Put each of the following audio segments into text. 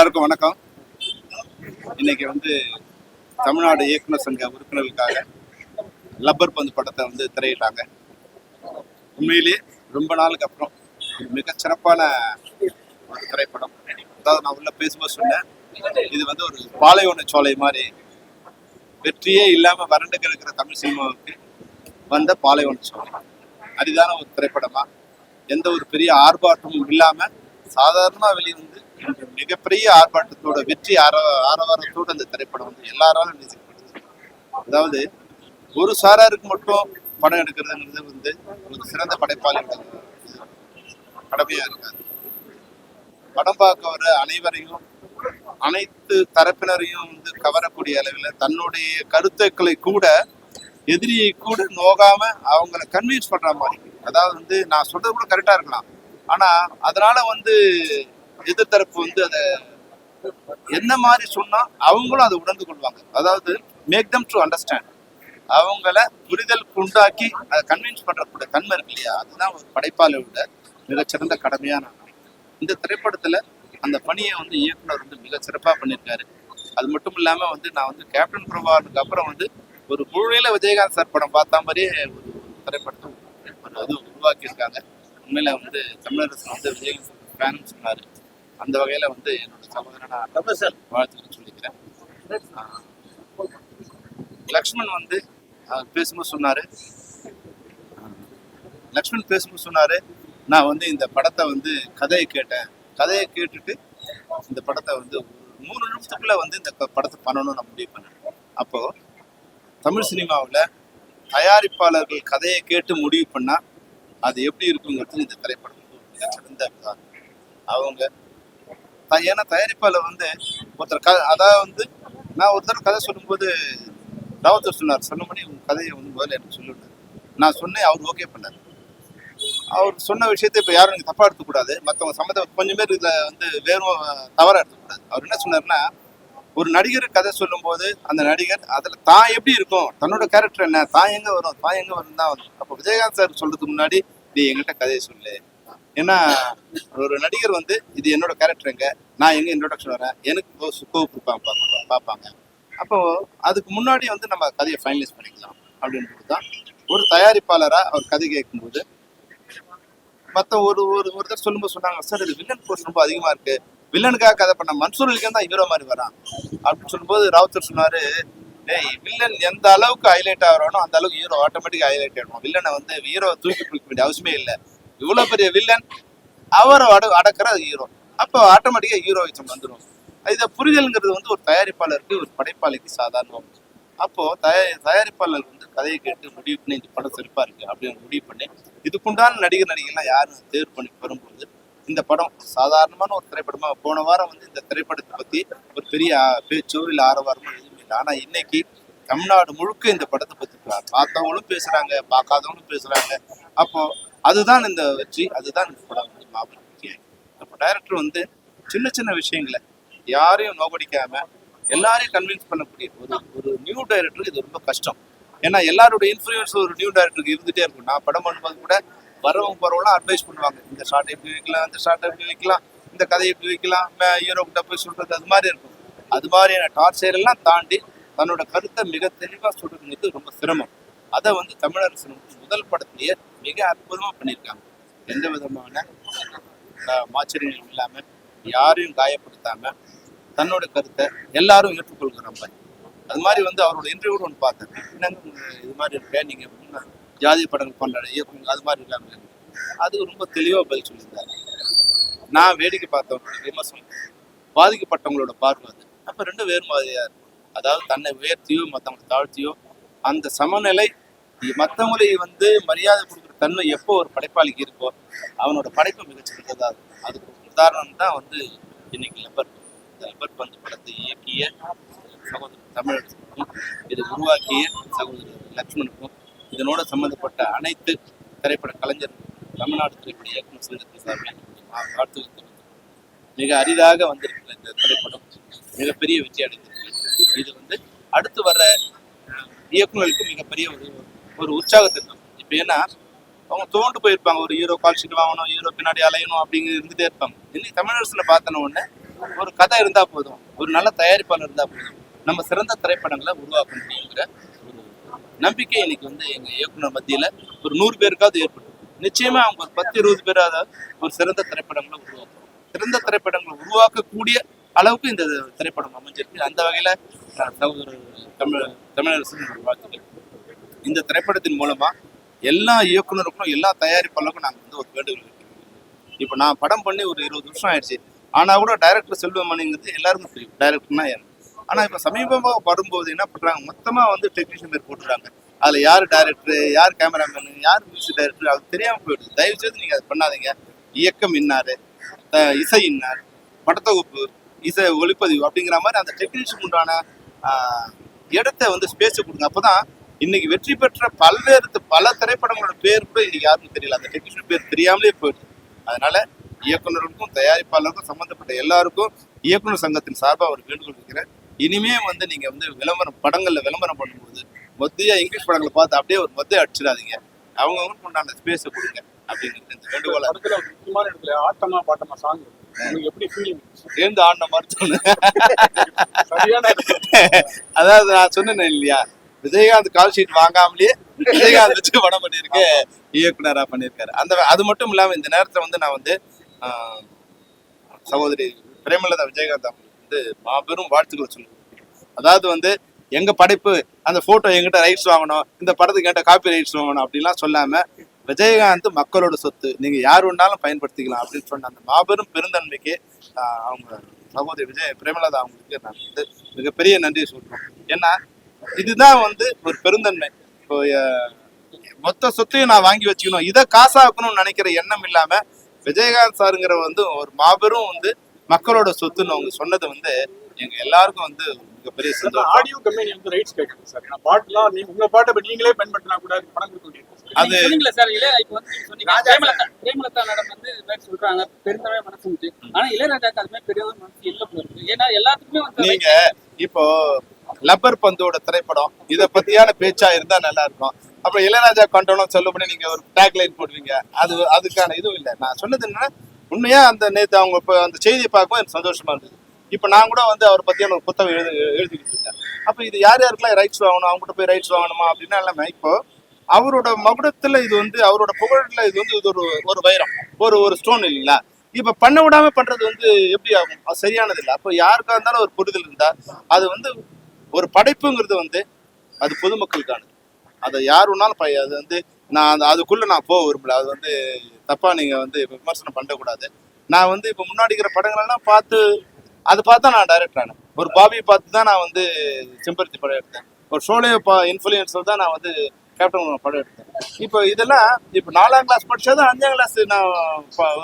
எல்லாருக்கும் வணக்கம். இன்னைக்கு வந்து தமிழ்நாடு இயக்குனர் சங்க உறுப்பினர்களுக்காக லப்பர் பந்து படத்தை வந்து திரையிட்டாங்க. உண்மையிலே ரொம்ப நாளுக்கு அப்புறம் மிக சிறப்பான ஒரு திரைப்படம். அதாவது நான் உள்ள பேசும்போது சொன்னேன் இது வந்து ஒரு பாலைவன சோலை மாதிரி வெற்றியே இல்லாம வறண்டு கிடக்கிற தமிழ் சினிமாவுக்கு வந்த பாலைவன சோலை. அரிதான ஒரு திரைப்படமா? எந்த ஒரு பெரிய ஆர்ப்பாட்டமும் இல்லாம சாதாரண வெளியே மிகப்பெரிய ஆர்ப்பாட்டத்தோட வெற்றி ஆர ஆரவாரத்தோட அந்த திரைப்படம் வந்து எல்லாராலும் நேசிக்கப்படுது அதாவது ஒரு சாராருக்கு மட்டும் படம் எடுக்கிறதுங்கிறது வந்து ஒரு சிறந்த படைப்பாளர்கள் கடமையா இருக்காது. படம் பார்க்க வர அனைவரையும் அனைத்து தரப்பினரையும் வந்து கவரக்கூடிய அளவில் தன்னுடைய கருத்துக்களை கூட எதிரியை கூட நோகாம அவங்கள கன்வின்ஸ் பண்ற மாதிரி. அதாவது வந்து நான் சொல்றது கூட கரெக்டா இருக்கலாம். ஆனா அதனால வந்து எதிர்த்தரப்பு வந்து அதை என்ன மாதிரி சொன்னா அவங்களும் அதை உணர்ந்து கொள்வாங்க. அதாவது மேக் தம் டு அண்டர்ஸ்டாண்ட் அவங்கள புரிதல் உண்டாக்கி அதை கன்வின்ஸ் பண்றக்கூடிய தன்மை இருக்கு இல்லையா? அதுதான் ஒரு படைப்பாளியோட மிகச்சிறந்த கடமையா நான் இந்த திரைப்படத்துல அந்த பணியை வந்து இயக்குனர் வந்து மிக சிறப்பா பண்ணியிருக்காரு. அது மட்டும் இல்லாம வந்து நான் வந்து கேப்டன் பிரபாகருக்கு அப்புறம் வந்து ஒரு முழுநில விஜயகாந்த் சார் படம் பார்த்த மாதிரியே ஒரு திரைப்படத்தை ஒரு உருவாக்கியிருக்காங்க. உண்மையில வந்து தமிழரசன் வந்து விஜயகாந்த் ஃபேன் சொன்னாரு. அந்த வகையில வந்து என்னோட சகோதரனா வாழ்த்துக்கள் சொல்லிக்கிறேன். லக்ஷ்மண் வந்து பேசும்போது சொன்னாரு. லக்ஷ்மண் பேசும்போது சொன்னாரு நான் வந்து இந்த படத்தை வந்து கதையை கேட்டேன். கதையை கேட்டுட்டு இந்த படத்தை வந்து மூணு நிமிஷத்துக்குள்ள வந்து இந்த படத்தை பண்ணணும்னு நான் முடிவு பண்ணேன். அப்போ தமிழ் சினிமாவில் தயாரிப்பாளர்கள் கதையை கேட்டு முடிவு பண்ணா அது எப்படி இருக்குங்கிறது இந்த திரைப்படம். மிகச்சிறந்த அவங்க ஏன்னா தயாரிப்பாளர் வந்து ஒருத்தர் க அதாவது வந்து நான் ஒருத்தர் கதை சொல்லும்போது ராவத்தர் சொன்னார் சொன்னபடி உங்கள் கதையை வந்து முதல்ல எனக்கு சொல்லிவிட்டார் நான் சொன்னேன் அவர் ஓகே பண்ணார். அவர் சொன்ன விஷயத்தை இப்போ யாரும் எனக்கு தப்பாக எடுத்துக்கூடாது. மற்றவங்க சம்மந்த கொஞ்சம் பேர் இதில் வந்து வேறும் தவறாக எடுத்துக்கூடாது. அவர் என்ன சொன்னார்னா ஒரு நடிகர் கதை சொல்லும்போது அந்த நடிகர் அதில் தான் எப்படி இருக்கும்? தன்னோட கேரக்டர் என்ன? தான் எங்கே வரும்? தான் எங்கே வரும் தான் வரும். அப்போ விஜயகாந்த் சார் சொல்றதுக்கு முன்னாடி நீ எங்கள்கிட்ட கதையை சொல்லு. ஏன்னா ஒரு நடிகர் வந்து இது என்னோட கேரக்டர் எங்க நான் எங்க இன்ட்ரோடக்ஷன் வரேன் எனக்கு ஸ்கோப் கொடுப்பாங்க பார்ப்பாங்க அப்போ அதுக்கு முன்னாடி வந்து நம்ம கதையை ஃபைனலைஸ் பண்ணிக்கலாம் அப்படின்றது தான். ஒரு தயாரிப்பாளராக அவர் கதை கேட்கும்போது மற்ற ஒரு ஒரு ஒருத்தர் சொல்லும்போது சொன்னாங்க சார் இது வில்லன் போர்ஸ் ரொம்ப அதிகமாக இருக்கு. வில்லனுக்காக கதை பண்ண மன்சூர் அலிகான் தான் ஹீரோ மாதிரி வரான். அப்படின்னு சொல்லும்போது ராவுத்தர் சொன்னாரு டேய் வில்லன் எந்த அளவுக்கு ஹைலைட் ஆகிறோனோ அந்த அளவுக்கு ஹீரோ ஆட்டோமேட்டிக்காக ஹைலைட் ஆகிடும் வில்லனை வந்து ஹீரோ தூக்கி பிடிக்க வேண்டிய அவசியமே இல்லை. இவ்வளோ பெரிய வில்லன் அவரை அட அடக்கிற ஹீரோ அப்போ ஆட்டோமேட்டிக்காக ஹீரோயிசம் வந்துடும் இதை புரிதல்ங்கிறது வந்து ஒரு தயாரிப்பாளருக்கு ஒரு படைப்பாளிக்கு சாதாரணம். அப்போ தயா தயாரிப்பாளர் வந்து கதையை கேட்டு முடிவு பண்ணி இந்த படம் சிறப்பா இருக்கு அப்படின்னு முடிவு பண்ணி இதுக்குண்டான நடிகர் நடிகைலாம் யாரும் தேர்வு பண்ணி வரும்போது இந்த படம் சாதாரணமான ஒரு திரைப்படமா போன வாரம் வந்து இந்த திரைப்படத்தை பத்தி ஒரு பெரிய பேச்சோ இல்லை ஆரவாரமோ எதுவும் இல்லை. ஆனா இன்னைக்கு தமிழ்நாடு முழுக்க இந்த படத்தை பத்தி பார்த்தவங்களும் பேசுறாங்க பார்க்காதவங்களும் பேசுறாங்க. அப்போ அதுதான் இந்த வெற்றி அதுதான் இந்த படம் வந்து மாபெரும் அப்போ டைரக்டர் வந்து சின்ன சின்ன விஷயங்களை யாரையும் நோபடிக்காம எல்லாரையும் கன்வின்ஸ் பண்ணக்கூடிய ஒரு ஒரு நியூ டைரக்டருக்கு இது ரொம்ப கஷ்டம். ஏன்னா எல்லாருடைய இன்ஃப்ளூயன்ஸ் ஒரு நியூ டைரக்டருக்கு இருந்துட்டே இருக்கும். நான் படம் பண்ணும்போது கூட வரவங்க போறவங்களாம் அட்வைஸ் பண்ணுவாங்க. இந்த ஷார்ட் எப்படி வைக்கலாம் இந்த ஷார்ட் எப்படி வைக்கலாம் இந்த கதையை எப்படி வைக்கலாம் ஹீரோ கிட்ட போய் சொல்றது அது மாதிரி இருக்கும். அது மாதிரியான டார்ச்சர் எல்லாம் தாண்டி தன்னோட கருத்தை மிக தெளிவாக சொல்றதுங்கிறது ரொம்ப சிரமம். அதை வந்து தமிழரசு வந்து முதல் படத்திலேயே மிக அற்புதமாக பண்ணியிருக்காங்க. எந்த விதமான மாச்சரியங்களும் இல்லாமல் யாரையும் காயப்படுத்தாமல் தன்னோட கருத்தை எல்லாரும் ஏற்றுக்கொள்கிற மாதிரி. அது மாதிரி வந்து அவரோட இன்டர்வியூ ஒன்று பார்த்தேன். என்னங்க இது மாதிரி இருக்கேன் நீங்கள் முன்னே ஜாதி படங்கள் பண்ணுற இயக்கம் அது மாதிரி இருக்காங்க அது ரொம்ப தெளிவாக பதில் சொல்லியிருந்தாரு. நான் வேடிக்கை பார்த்தவங்க விமர்சனம் பாதிக்கப்பட்டவங்களோட பார்வை அது. அப்போ ரெண்டும் வேறு மாதிரியாக இருக்கும். அதாவது தன்னை உயர்த்தியோ மற்றவங்களை தாழ்த்தியோ அந்த சமநிலை மற்றவங்களை வந்து மரியாதை கொடுக்குற தன்மை எப்போ ஒரு படைப்பாளிக்கு இருக்கோ அவனோட படைப்பு மிகச்சிறந்ததா இருக்கும். அதுக்கு உதாரணம் தான் வந்து இன்னைக்கு லெபர் இந்த லெப்பர் பந்து படத்தை இயக்கிய சகோதரர் தமிழர்களுக்கும் இதை உருவாக்கிய சகோதரர் லக்ஷ்மணுக்கும் இதனோட சம்பந்தப்பட்ட அனைத்து திரைப்பட கலைஞர் தமிழ்நாடு திரைப்பட இயக்குநர் சங்கத்தின் சார்பில் வாழ்த்துக்கள் மிக அரிதாக வந்திருக்கிற இந்த திரைப்படம் மிகப்பெரிய வெற்றி அடைந்திருக்கு. இது வந்து அடுத்து வர இயக்குநர்களுக்கு மிகப்பெரிய ஒரு ஒரு உற்சாகத்தை இருக்கும் இப்போ ஏன்னா அவங்க தோண்டு போயிருப்பாங்க. ஒரு ஹீரோ கால் ஷீட் வாங்கணும் ஹீரோ பின்னாடி அலையணும் அப்படிங்கிற இருந்துட்டே இருப்பாங்க. இன்னைக்கு தமிழரசுல பார்த்தன உடனே ஒரு கதை இருந்தா போதும். ஒரு நல்ல தயாரிப்பாளர் இருந்தா போதும். நம்ம சிறந்த திரைப்படங்களை உருவாக்க முடியுங்கிற ஒரு நம்பிக்கை இன்னைக்கு வந்து எங்க இயக்குனர் மத்தியில ஒரு நூறு பேருக்காவது ஏற்படும். நிச்சயமா அவங்க ஒரு பத்து இருபது பேராவது ஒரு சிறந்த திரைப்படங்களை உருவாக்கும் சிறந்த திரைப்படங்களை உருவாக்கக்கூடிய அளவுக்கு இந்த திரைப்படம் அமைஞ்சிருக்கு. அந்த வகையில நான் தமிழ் தமிழரசு வாழ்த்துக்கள் இந்த திரைப்படத்தின் மூலமா எல்லா இயக்குனருக்கும் எல்லா தயாரிப்பாளருக்கும் நாங்கள் வந்து ஒரு வேண்டுகோள் இப்போ நான் படம் பண்ணி ஒரு இருபது வருஷம் ஆயிடுச்சு. ஆனால் கூட டைரக்டர் செல்வமணிங்கிறது எல்லாருக்கும் தெரியும். டைரக்டர்னா யார்? ஆனால் இப்போ சமீபமாக வரும்போது என்ன பண்ணுறாங்க மொத்தமாக வந்து டெக்னீஷியன் பேர் போட்டுறாங்க. அதில் யார் டைரக்டர் யார் கேமராமேனு யார் மியூசிக் டைரக்டர் அது தெரியாமல் போயிடுது. தயவு செய்து நீங்கள் அதை பண்ணாதீங்க. இயக்கம் இன்னார் இசை இன்னார் படத்தொகுப்பு இசை ஒளிப்பதிவு அப்படிங்கிற மாதிரி அந்த டெக்னீஷியன் உண்டான இடத்த வந்து ஸ்பேஸ் கொடுங்க. அப்பதான் இன்னைக்கு வெற்றி பெற்ற பல்வேறு பல திரைப்படங்களோட பேர் கூட இன்னைக்கு யாருக்கும் தெரியல. அந்த டெக்னீஷியன் பேர் தெரியாமலே போயிடுது அதனால இயக்குனருக்கும் தயாரிப்பாளருக்கும் சம்பந்தப்பட்ட எல்லாருக்கும் இயக்குனர் சங்கத்தின் சார்பாக ஒரு வேண்டுகோள் வைக்கிறேன். இனிமே வந்து நீங்க வந்து விளம்பரம் படங்கள்ல விளம்பரம் பண்ணும்போது மொத்தியா இங்கிலீஷ் படங்களை பார்த்து அப்படியே ஒரு மொத்தையை அடிச்சிடாதீங்க. அவங்கவுங்களுக்கு உண்டான ஸ்பேஸை கொடுங்க அப்படிங்கிறது இந்த வேண்டுகோளை முக்கியமான இடத்துல ஆட்டமா பாட்டமா சாங் எப்படி ஃபீலிங் சேர்ந்து ஆடின மாதிரி சொன்னேன். அதாவது நான் சொன்னேன் இல்லையா? விஜயகாந்த் கால் ஷீட் வாங்காமலேயே விஜயகாந்த் வச்சு படம் பண்ணியிருக்கு இயக்குனரா பண்ணியிருக்காரு. அந்த அது மட்டும் இல்லாம இந்த நேரத்துல வந்து நான் வந்து ஆஹ், சகோதரி பிரேமலதா விஜயகாந்த் அவங்களுக்கு வந்து மாபெரும் வாழ்த்துக்களை சொல்லுவேன். அதாவது வந்து எங்க படைப்பு அந்த போட்டோ எங்கிட்ட ரைட்ஸ் வாங்கணும் இந்த படத்துக்கு என்கிட்ட காப்பி ரைட்ஸ் வாங்கணும் அப்படின்லாம் சொல்லாம விஜயகாந்த் மக்களோட சொத்து நீங்க யார் வேணாலும் பயன்படுத்திக்கலாம் அப்படின்னு சொன்ன அந்த மாபெரும் பெருந்தன்மைக்கு ஆஹ், அவங்க சகோதரி விஜய் பிரேமலதா அவங்களுக்கு நான் வந்து மிகப்பெரிய நன்றி சொல்றோம். ஏன்னா இதுதான் வந்து ஒரு பெருந்தன்மை. இப்போ மொத்த சொத்தையும் நான் வாங்கி வச்சுக்கணும். இதை காசாக்கணும்னு நினைக்கிற எண்ணம் இல்லாம விஜயகாந்த் சாருங்கிற வந்து ஒரு மாபெரும் வந்து மக்களோட சொத்துன்னு அவங்க சொன்னது வந்து எங்க எல்லாருக்கும் வந்து மிகப்பெரிய சந்தோஷம். ஆடியோ கம்பெனி வந்து ரைட்ஸ் கேட்குது சார். நான் பாட்டுலாம் நீங்க உங்க பாட்டை இப்ப நீங்களே பயன்படுத்தினா கூட பணம் கொடுக்க வேண்டியது அது- சொன்னீங்களே சார் இளைய இப்போ வந்து பிரேமலதா பிரேமலதா மேடம் வந்து மாதிரி சொல்றாங்க. பெருந்தவே மனசு இருந்துச்சு ஆனா இளையராஜாக்கு மாதிரி பெரிய மனசு இல்ல போல இருக்கு. ஏன்னா எல்லாத்துக்குமே வந்து நீங்க இப்போ லப்பர் பந்தோட திரைப்படம் இத பத்தியான பேச்சா இருந்தா நல்லா இருக்கும். அப்புறம் இளையராஜா கண்டனம் சொல்லப்படி நீங்க ஒரு டேக் லைன் போடுவீங்க. அது அதுக்கான இதுவும் இல்லை. நான் சொன்னது என்னன்னா உண்மையா அந்த நேற்று அவங்க இப்போ அந்த செய்தியை பார்க்கும்போது எனக்கு சந்தோஷமா இருந்தது. இப்போ நான் கூட வந்து அவரை பத்தியான ஒரு புத்தகம் எழுதி எழுதிக்கிட்டு இருக்கேன். அப்போ இது யார் யாருக்கெல்லாம் ரைட்ஸ் வாங்கணும் அவங்ககிட்ட போய் ரைட்ஸ் வாங்கணுமா அப்படின்னா எல்லாமே இப்போ அவரோட மகுடத்துல இது வந்து அவரோட புகழ்ல இது வந்து இது ஒரு ஒரு வைரம். ஒரு ஒரு ஸ்டோன் இல்லைங்களா? இப்ப பண்ண விடாம பண்றது வந்து எப்படி ஆகும்? சரியானது இல்லை. அப்போ யாருக்கா இருந்தாலும் ஒரு புரிதல் இருந்தா அது வந்து ஒரு படைப்புங்கிறது வந்து அது பொதுமக்களுக்கானது. அதை யார் வேணாலும் ப- அது வந்து நான் அந்த அதுக்குள்ள நான் போக விரும்பல. அது வந்து தப்பா நீங்க வந்து விமர்சனம் பண்ணக்கூடாது. நான் வந்து இப்போ முன்னாடி இருக்கிற படங்களெல்லாம் பார்த்து அதை பார்த்து தான் நான் டைரக்டர் ஆனேன். ஒரு பாபியை பார்த்து தான் நான் வந்து செம்பருத்தி படம் எடுத்தேன். ஒரு ஷோலே பா இன்ஃப்ளூயன்ஸில் தான் நான் வந்து கேப்டன் படம் எடுத்தேன். இப்போ இதெல்லாம் இப்போ நாலாம் கிளாஸ் படித்தா தான் அஞ்சாம் கிளாஸ் நான்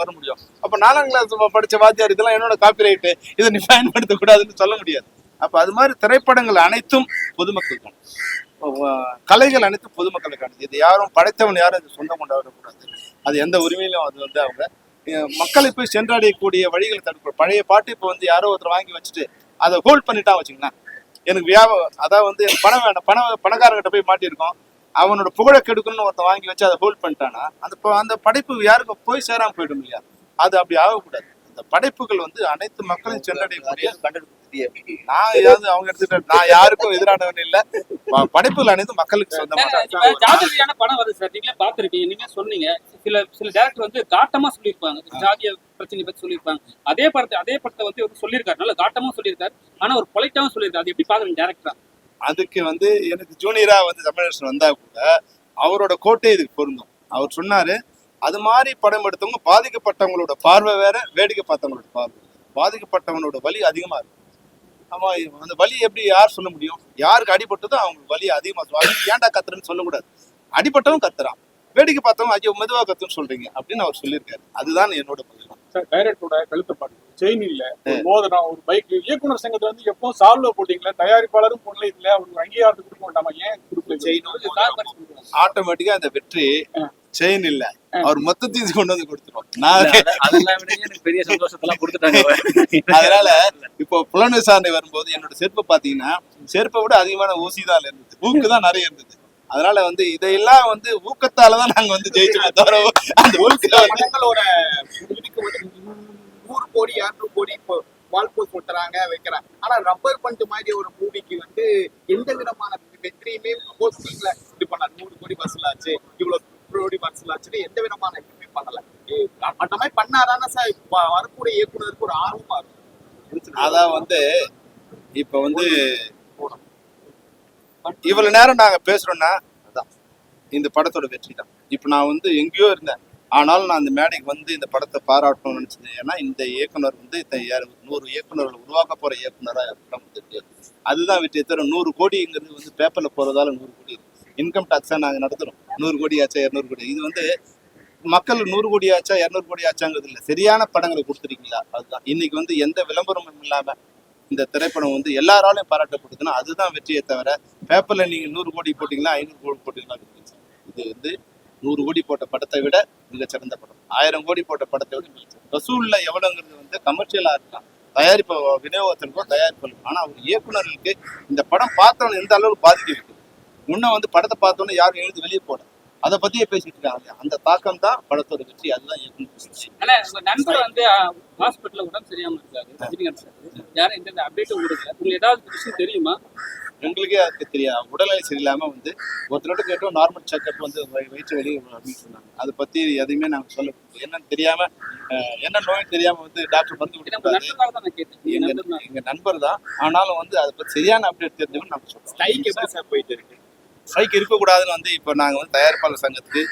வர முடியும். அப்போ நாலாம் கிளாஸ் படிச்ச வாத்தியார் இதெல்லாம் என்னோட காப்பி ரைட்டு இதை நீ பயன்படுத்தக்கூடாதுன்னு சொல்ல முடியாது. அப்போ அது மாதிரி திரைப்படங்கள் அனைத்தும் பொதுமக்களுக்கும் கலைகள் அனைத்தும் பொதுமக்களுக்கானது இது யாரும் படைத்தவன் யாரும் இது சொந்தம் கொண்டாடக்கூடாது அது எந்த உரிமையிலும் அது வந்து அவங்க மக்களை போய் சென்றடையக்கூடிய வழிகளை தடுக்க பழைய பாட்டு இப்போ வந்து யாரோ ஒருத்தர் வாங்கி வச்சுட்டு அதை ஹோல்ட் பண்ணிட்டா வச்சுங்களேன் எனக்கு வியாபாரம் அதாவது வந்து எனக்கு பணம் வேண்டாம் பணம் பணக்காரங்கிட்ட போய் மாட்டியிருக்கோம். அவனோட புகழை கெடுக்கணும்னு ஒருத்தன் வாங்கி வச்சு அதை ஹோல்ட் பண்ணிட்டானா அந்த அந்த படைப்பு யாருக்கும் போய் சேராம போயிடும் இல்லையா? அது அப்படி ஆகக்கூடாது. அந்த படைப்புகள் வந்து அனைத்து மக்களையும் சென்றடையக்கூடிய நான் ஏதாவது அவங்க எடுத்துட்டு நான் யாருக்கும் எதிரானவன் இல்ல. படைப்புகள் அனைத்தும் மக்களுக்கு ஜாதியான படம் வருது சார். நீங்களே பாத்திருக்கீங்க நீங்க சொன்னீங்க. சில சில டேரக்டர் வந்து காட்டமா சொல்லியிருப்பாங்க. ஜாதிய பிரச்சனை பத்தி சொல்லியிருப்பாங்க. அதே படத்தை அதே படத்தை வந்து இவர் சொல்லியிருக்காரு. நல்ல காட்டமா சொல்லியிருக்காரு. ஆனா ஒரு பொலைட்டாவும் சொல்லியிருக்காரு. அது எப்படி பாக்குறீங்க டேரக்டரா அதுக்கு வந்து எனக்கு ஜூனியரா வந்து தமிழரசன் வந்தா கூட அவரோட கோட்டை இதுக்கு பொருந்தும். அவர் சொன்னாரு அது மாதிரி படம் எடுத்தவங்க பாதிக்கப்பட்டவங்களோட பார்வை வேற வேடிக்கை பார்த்தவங்களோட பார்வை. பாதிக்கப்பட்டவனோட வலி அதிகமா இருக்கும் ஆமா அந்த வலி எப்படி யார் சொல்ல முடியும்? யாருக்கு அடிபட்டதோ அவங்களுக்கு வலி அதிகமா இருக்கும். அது ஏன்டா கத்துறேன்னு சொல்லக்கூடாது. அடிபட்டவன் கத்துறான். வேடிக்கை பார்த்தவன் ஐயோ மெதுவா கத்துன்னு சொல்றீங்க அப்படின்னு அவர் சொல்லியிருக்காரு. அதுதான் என்னோட பதில். சார் டைரக்டரோட கழுத்து பாட்டு. செயின் இல்ல மோதிரம் ஒரு பைக் இயக்குனர் சங்கத்துல வந்து எப்போ சால்வ போட்டீங்களா? தயாரிப்பாளரும் போடல இதுல அவருக்கு அங்கீகாரத்துக்கு கொடுக்க மாட்டாமா? ஏன் கொடுக்கல? கொடுக்குறாங்க. ஆட்டோமேட்டிக்கா அந்த வெற்றி. செயின் இல்ல. அவர் மொத்தத்தையும் கொண்டு வந்து கொடுத்துரும். நான் அதெல்லாம் விட எனக்கு பெரிய சந்தோஷத்தெல்லாம் கொடுத்துட்டாங்க அதனால இப்போ புலன் விசாரணை வரும்போது என்னோட செருப்பு பாத்தீங்கன்னா செருப்பை விட அதிகமான ஊசி தான் இருந்தது. ஊக்கு தான் நிறைய இருந்தது. அதனால வந்து இதையெல்லாம் வந்து ஊக்கத்தால தான் நாங்க வந்து ஜெயிச்சோம் தவிர அந்த ஊக்கத்துல வந்து நூறு கோடி இரநூறு கோடி இப்போ வால் கொட்டுறாங்க வைக்கிறாங்க. ஆனா ரப்பர் பண்ட் மாதிரி ஒரு மூவிக்கு வந்து எந்த விதமான வெற்றியுமே போஸ்டிங்ல இது பண்ணல. நூறு கோடி வசூல் ஆச்சு இவ்வளவு கோடி வசூல் ஆச்சுன்னு எந்த விதமான இதுவுமே பண்ணல. அந்த மாதிரி பண்ணாதானே சார் இப்ப வரக்கூடிய இயக்குனருக்கு ஒரு ஆர்வமா இருக்கும். அதான் வந்து இப்ப வந்து இவ்வளவு நேரம் நாங்க பேசுறோம்னா அதான் இந்த படத்தோட வெற்றி தான். இப்ப நான் வந்து எங்கேயோ இருந்தேன். ஆனாலும் நான் அந்த மேடைக்கு வந்து இந்த படத்தை பாராட்டணும்னு நினைச்சது. ஏன்னா இந்த இயக்குனர் வந்து நூறு இயக்குனர்கள் உருவாக்க போற இயக்குனரா படம் வந்துருக்கு அதுதான் வெற்றி தவிர நூறு கோடிங்கிறது வந்து பேப்பர்ல போறதால நூறு கோடி இன்கம் டாக்ஸாக நாங்கள் நடத்துகிறோம் நூறு கோடி ஆச்சா இரநூறு கோடி. இது வந்து மக்கள் நூறு கோடி ஆச்சா இரநூறு கோடி ஆச்சாங்கிறது இல்லை. சரியான படங்களை கொடுத்துருக்கீங்களா அதுதான். இன்னைக்கு வந்து எந்த விளம்பரமும் இல்லாமல் இந்த திரைப்படம் வந்து எல்லாராலையும் பாராட்டப்படுதுன்னா அதுதான் வெற்றியை தவிர பேப்பரில் நீங்கள் நூறு கோடி போட்டிங்களா ஐநூறு கோடி போட்டீங்களா இது வந்து நூறு கோடி போட்ட படத்தை விட மிகச்சிறந்த படம். ஆயிரம் கோடி போட்ட படத்தை விட மிகச்சிறந்த. வசூலில் எவ்வளவுங்கிறது வந்து கமர்ஷியலாக இருக்கலாம். தயாரிப்பு விநியோகத்திற்கும் தயாரிப்பு ஆனால் ஒரு இயக்குனர்களுக்கு இந்த படம் பார்த்தவன எந்த அளவுக்கு பாதிக்க வைக்கும் முன்ன வந்து படத்தை பார்த்தோன்னே யாரும் எழுந்து வெளியே போட அதை பத்தியே பேசிட்டு இருக்காங்க? அந்த தாக்கம் தான் படத்தோட வெற்றி. அதுதான் இயக்குனர் நண்பர் வந்து ஹாஸ்பிட்டல்ல உடம்பு சரியாம இருக்காரு ரஜினிகாந்த் சார் யாரும் எந்த அப்டேட்டும் கொடுக்கல. உங்களுக்கு ஏதாவது விஷயம் தெரியுமா? உங்களுக்கே அதுக்கு தெரியாது. உடல்நிலை சரியில்லாம வந்து ஒருத்தரோட கேட்டோம் நார்மல் செக்அப் வந்து வயி- வயிற்று வெளியே அப்படின்னு சொன்னாங்க அதை பத்தி எதையுமே நாங்க சொல்ல. என்னன்னு தெரியாம என்ன நோய் தெரியாம வந்து டாக்டர் மருந்து கொடுத்தாரு எங்க நண்பர் தான். ஆனாலும் வந்து அதை பத்தி சரியான அப்டேட் தெரிஞ்சவங்க நம்ம சொல்றோம். ஸ்ட்ரைக் எப்படி சார் போயிட்டு இருக்கு? ஸ்ட்ரைக் இருக்கக்கூடாதுன்னு வந்து இப்போ நாங்கள் வந்து தயாரிப்பாளர் சங்கத்துக்கு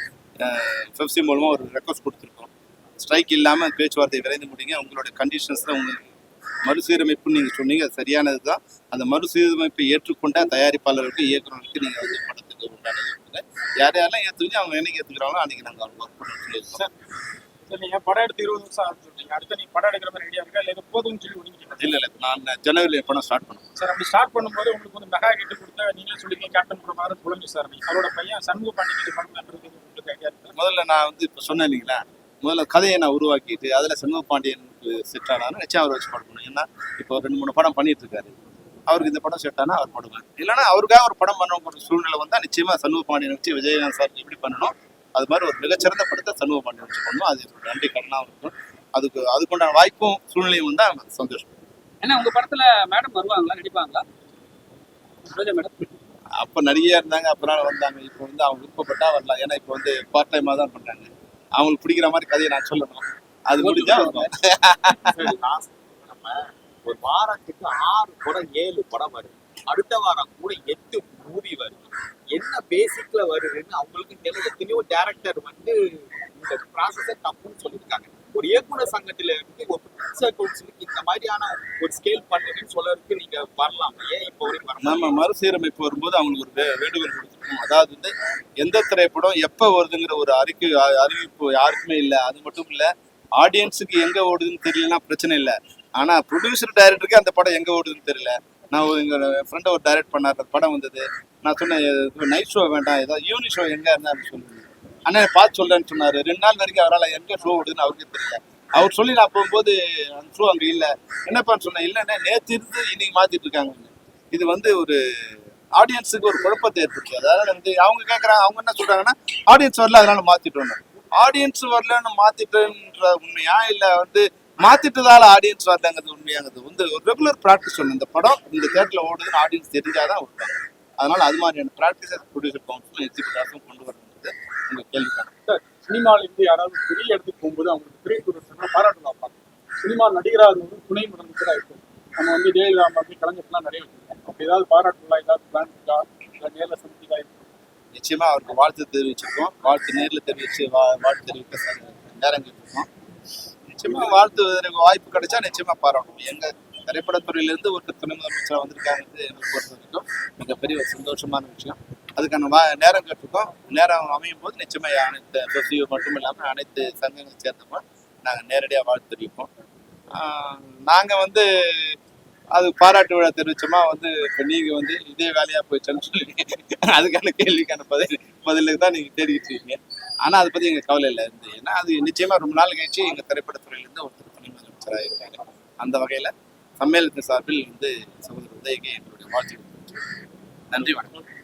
ஃபெப்சி மூலமாக ஒரு ரெக்வஸ்ட் கொடுத்துருக்கோம். ஸ்ட்ரைக் இல்லாமல் பேச்சுவார்த்தை விரைந்து முடிங்க உங்களுடைய கண்டிஷன்ஸில் உங்களுக்கு மறுசீரமைப்புன்னு நீங்கள் சொன்னீங்க அது சரியானது தான் அந்த மறுசீரமைப்பை ஏற்றுக்கொண்ட தயாரிப்பாளருக்கு இயக்குநருக்கு நீங்கள் வந்து படத்துக்கு உண்டானது. யார் யாரெல்லாம் ஏற்றுக்கிட்டு அவங்க என்னைக்கு ஏற்றுக்கிறாங்களோ அன்றைக்கி நாங்கள் அவங்க ஒர்க் பண்ண சார் சரி நீங்க படம் எடுத்து இருபது வருஷம் ஆகுது சொல்றீங்க. அடுத்து நீங்க படம் எடுக்கிற மாதிரி ஐடியா இருக்கா? இல்ல இது போதும்னு சொல்லி ஒதுங்கிட்டீங்க இல்லை இல்லை. நான் ஜனவரியில் படம் ஸ்டார்ட் பண்ணோம் சார் அப்படி ஸ்டார்ட் பண்ணும்போது உங்களுக்கு வந்து மெகா கிட்ட கொடுத்த நீங்களே சொல்லிருக்கீங்க கேப்டன் பிரபாகரன் புலம்பி சார். அவரோட பையன் சண்முக பாண்டியன் படம் உங்களுக்கு ஐடியா இருக்கு? முதல்ல நான் வந்து இப்போ சொன்னேன் இல்லைங்களா? முதல்ல கதையை நான் உருவாக்கிட்டு அதில் சண்முக பாண்டியனுக்கு செட் ஆனாலும் நிச்சயம் அவர் வச்சு படம் பண்ணுவேன். ஏன்னா இப்போ ரெண்டு மூணு படம் பண்ணிட்டு இருக்காரு. அவருக்கு இந்த படம் செட் ஆனால் அவர் படுவார் இல்லைன்னா அவருக்காக ஒரு படம் பண்ண ஒரு சூழ்நிலை வந்தால் நிச்சயமா சண்முக பாண்டியன் வச்சு விஜயகாந்த் சார் எப்படி பண்ணணும். அது மாதிரி ஒரு மிகச்சிறந்த படத்தை சண்முக பாண்டியன் வச்சு பண்ணணும் அது நன்றி கடனாகவும் இருக்கும். அதுக்கு அதுக்குண்டான வாய்ப்பும் சூழ்நிலையும் வந்தால் எனக்கு சந்தோஷம். ஏன்னா உங்க படத்துல மேடம் வருவாங்களா? நடிப்பாங்களா? மேடம் அப்போ நிறைய இருந்தாங்க? அப்புறம் வந்தாங்க. இப்போ வந்து அவங்க விருப்பப்பட்டா வரலாம். ஏன்னா இப்போ வந்து பார்ட் டைமாக தான் பண்ணுறாங்க அவங்களுக்கு பிடிக்கிற மாதிரி கதையை நான் சொல்லணும். அது முடிஞ்சா நம்ம ஒரு வாரத்துக்கு ஆறு படம் ஏழு படம் வருது. அடுத்த வாரம் கூட எட்டு மூவி வருது. என்ன பேசிக்ல வருதுன்னு அவங்களுக்கு தெரியல. எத்தனையோ டேரக்டர் வந்து இந்த ப்ராசஸை தப்புன்னு சொல்லியிருக்காங்க. ஒரு இயக்குனர் சங்கத்துல இருந்து ஒரு பிக்சர் கவுன்சிலுக்கு இந்த மாதிரியான ஒரு ஸ்கேல் பண்ணுன்னு சொல்லறதுக்கு நீங்க வரலாம். ஏன் இப்போ வரைக்கும் வரலாம் நம்ம மறுசீரமைப்பு வரும்போது அவங்களுக்கு ஒரு வே- வேண்டுகோள் கொடுத்துருக்கோம். அதாவது வந்து எந்த திரைப்படம் எப்போ வருதுங்கிற ஒரு அறிக்கை அறிவிப்பு யாருக்குமே இல்லை. அது மட்டும் இல்லை ஆடியன்ஸுக்கு எங்கே ஓடுதுன்னு தெரியலனா பிரச்சனை இல்லை. ஆனால் ப்ரொடியூசர் டைரக்டருக்கு அந்த படம் எங்கே ஓடுதுன்னு தெரியல. நான் ஒரு எங்கள் ஃப்ரெண்டை ஒரு டைரக்ட் பண்ணார். படம் வந்தது. நான் சொன்னேன் நைட் ஷோ வேண்டாம். ஏதாவது ஈவினிங் ஷோ எங்கே இருந்தா அப்படின்னு சொல்லுங்க. அண்ணன் பார்த்து சொல்கிறேன்னு சொன்னார். ரெண்டு நாள் வரைக்கும் அவரால் எங்கே ஷோ ஓடுதுன்னு அவருக்கே தெரியல. அவர் சொல்லி நான் போகும்போது அந்த ஷோ அங்கே இல்லை. என்னப்பான்னு சொன்னேன் இல்லைன்னா நேற்று இருந்து இன்னைக்கு மாற்றிட்டு இருக்காங்க இது வந்து ஒரு ஆடியன்ஸுக்கு ஒரு குழப்பத்தை ஏற்படுத்து அதாவது வந்து அவங்க கேட்குறாங்க அவங்க என்ன சொல்கிறாங்கன்னா ஆடியன்ஸ் வரல அதனால மாத்திட்டோம் ஆடியன்ஸ் வரலன்னு மாற்றிட்டுன்ற உண்மையா? இல்லை வந்து மாத்திட்டதால ஆடியன்ஸ் வரலங்கிறது உண்மையாங்கிறது வந்து ஒரு ரெகுலர் ப்ராக்டிஸ் ஒன்று இந்த படம் இந்த தேட்டர்ல ஓடுதுன்னு ஆடியன்ஸ் தெரிஞ்சாதான் வருவாங்க அதனால அது மாதிரியான ப்ராக்டிஸ் ப்ரொடியூசர் கவுன்சிலும் எக்ஸிக்யூட்டிவாஸும் கொண்டு வரணுங்கிறது உங்க கேள்விக்கான சார் சினிமால இருந்து யாராவது பெரிய இடத்துக்கு போகும்போது அவங்களுக்கு பெரிய டூரிஸ்ட்னா பாராட்டு வைப்பாங்க சினிமா நடிகராக இருந்தவங்க துணை முதலமைச்சராக இருக்கும் நம்ம வந்து ஜெயலலிதா மாதிரி கலைஞர்லாம் நிறைய வச்சிருக்கோம் அப்படி ஏதாவது பாராட்டுலாம் ஏதாவது பிளான் இருக்கா? இல்லை நேரில் சந்திக்கா நிச்சயமா அவருக்கு வாழ்த்து தெரிவிச்சிருக்கோம். வாழ்த்து நேர்ல தெரிவிச்சு வாழ்த்து தெரிவிக்க நேரம் கேட்டிருக்கோம். நிச்சயமா வாழ்த்துவதற்கு வாய்ப்பு கிடைச்சா நிச்சயமா பாராட்டணும். எங்க திரைப்படத்துறையிலிருந்து ஒரு துணை முதலமைச்சரா வந்திருக்காங்க எங்களை பொறுத்த வரைக்கும் மிகப்பெரிய ஒரு சந்தோஷமான விஷயம். அதுக்கான வா நேரம் கேட்டிருக்கோம் நேரம் அமையும் போது நிச்சயமா அனைத்து சொசியோ மட்டும் இல்லாமல் அனைத்து சங்கங்களை சேர்ந்தப்போ நாங்கள் நேரடியாக வாழ்த்து தெரிவிப்போம். நாங்கள் வந்து அது பாராட்டு விழா தெரிவிச்சோமா? வந்து இப்போ நீங்கள் வந்து இதே வேலையாக போயிடுச்சுன்னு சொல்லி அதுக்கான கேள்விக்கான பதில் பதிலுக்கு தான் நீங்க தேடிக்கிட்டு இருக்கீங்க. ஆனா அதை பத்தி எங்க கவலை இல்லை. இருந்து ஏன்னா அது நிச்சயமா ரொம்ப நாள் கழிச்சு எங்க திரைப்படத்துறையில இருந்து ஒருத்தர் துணை முதலமைச்சராக இருக்காங்க அந்த வகையில சம்மேளனத்தின் சார்பில் வந்து சகோதரர் உதயகே எங்களுடைய வாழ்த்து நன்றி வணக்கம்.